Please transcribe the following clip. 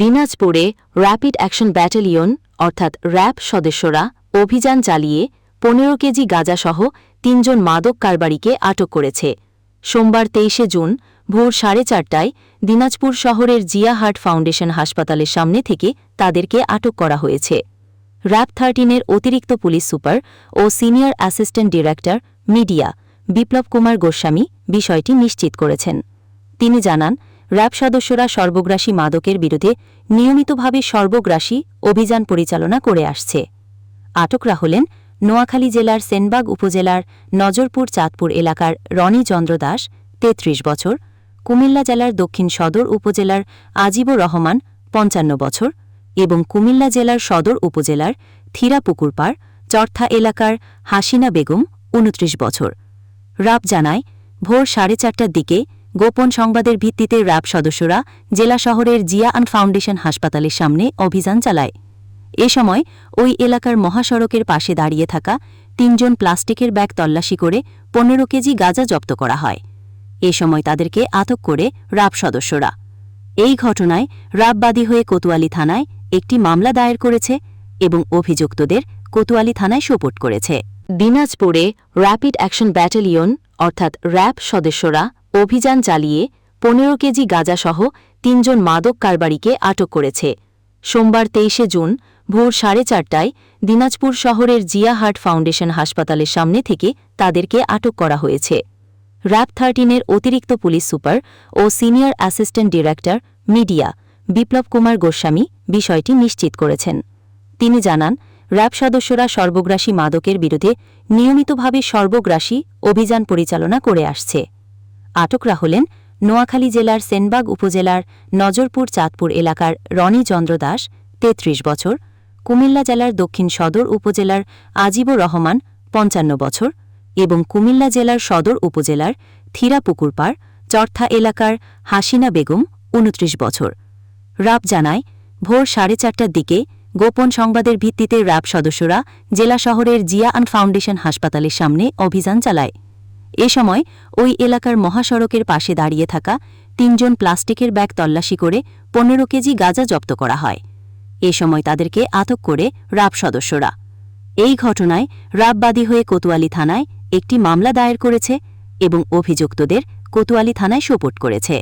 দিনাজপুরে rapid action battalion অর্থাৎ RAB সদস্যরা, অভিযান চালিয়ে পনেরো কেজি গাঁজাসহ তিনজন মাদক কারবারিকে আটক করেছে। সোমবার তেইশে জুন, ভোর সাড়ে চারটায় দিনাজপুর শহরের জিয়া হার্ট ফাউন্ডেশন হাসপাতালের সামনে থেকে তাদেরকে আটক করা হয়েছে। র্যাব থার্টিনের অতিরিক্ত পুলিশ সুপার ও senior assistant director, media, Biplob Kumar Goswami বিষয়টি নিশ্চিত করেছেন। তিনি জানান র্যাব সদস্যরা সর্বগ্রাসী মাদকের বিরুদ্ধে নিয়মিতভাবে সর্বগ্রাসী অভিযান পরিচালনা করে আসছে। আটকরা হলেন নোয়াখালী জেলার সেনবাগ উপজেলার নজরপুর চাঁদপুর এলাকার রনি চন্দ্র দাস, তেত্রিশ বছর, কুমিল্লা জেলার দক্ষিণ সদর উপজেলার আজিবুর রহমান, পঞ্চান্ন বছর এবং কুমিল্লা জেলার সদর উপজেলার থিরাপুকুরপাড় চর্থা এলাকার হাসিনা বেগম, উনত্রিশ বছর। রাব জানায়, ভোর সাড়ে চারটার দিকে গোপন সংবাদের ভিত্তিতে র্যাব সদস্যরা জেলা শহরের জিয়া আন ফাউন্ডেশন হাসপাতালের সামনে অভিযান চালায়। এ সময় ওই এলাকার মহাসড়কের পাশে দাঁড়িয়ে থাকা তিনজন প্লাস্টিকের ব্যাগ তল্লাশি করে পনেরো কেজি গাঁজা জব্দ করা হয়। এ সময় তাদেরকে আটক করে র্যাব সদস্যরা। এই ঘটনায় রাববাদী হয়ে কোতোয়ালি থানায় একটি মামলা দায়ের করেছে এবং অভিযুক্তদের কোতোয়ালি থানায় সোপোর্ট করেছে। দিনাজপুরে র্যাপিড অ্যাকশন ব্যাটালিয়ন অর্থাৎ র্যাব সদস্যরা অভিযান চালিয়ে পনেরো কেজি গাঁজাসহ তিনজন মাদক কারবারিকে আটক করেছে। সোমবার তেইশে জুন ভোর সাড়ে চারটায় দিনাজপুর শহরের জিয়া হার্ট ফাউন্ডেশন হাসপাতালের সামনে থেকে তাদেরকে আটক করা হয়েছে। র্যাব থার্টিনের অতিরিক্ত পুলিশ সুপার ও senior assistant director media Biplob Kumar Goswami বিষয়টি নিশ্চিত করেছেন। তিনি জানান র্যাব সদস্যরা সর্বগ্রাসী মাদকের বিরুদ্ধে নিয়মিতভাবে সর্বগ্রাসী অভিযান পরিচালনা করে আসছে। আটকরা হলেন নোয়াখালী জেলার সেনবাগ উপজেলার নজরপুর চাঁদপুর এলাকার রনি চন্দ্র দাস, তেত্রিশ বছর, কুমিল্লা জেলার দক্ষিণ সদর উপজেলার আজিবুর রহমান, পঞ্চান্ন বছর এবং কুমিল্লা জেলার সদর উপজেলার থিরাপুকুরপাড় চর্থা এলাকার হাসিনা বেগম, উনত্রিশ বছর। রাব জানায়, ভোর সাড়ে চারটার দিকে গোপন সংবাদের ভিত্তিতে র্যাব সদস্যরা জেলা শহরের জিয়া আন ফাউন্ডেশন হাসপাতালের সামনে অভিযান চালায়। এ সময় ওই এলাকার মহাসড়কের পাশে দাঁড়িয়ে থাকা তিনজন প্লাস্টিকের ব্যাগ তল্লাশি করে পনেরো কেজি গাঁজা জব্দ করা হয়। এ সময় তাদেরকে আটক করে র্যাব সদস্যরা। এই ঘটনায় রাববাদী হয়ে কোতোয়ালি থানায় একটি মামলা দায়ের করেছে এবং অভিযুক্তদের কোতোয়ালি থানায় সোপোর্ট করেছে।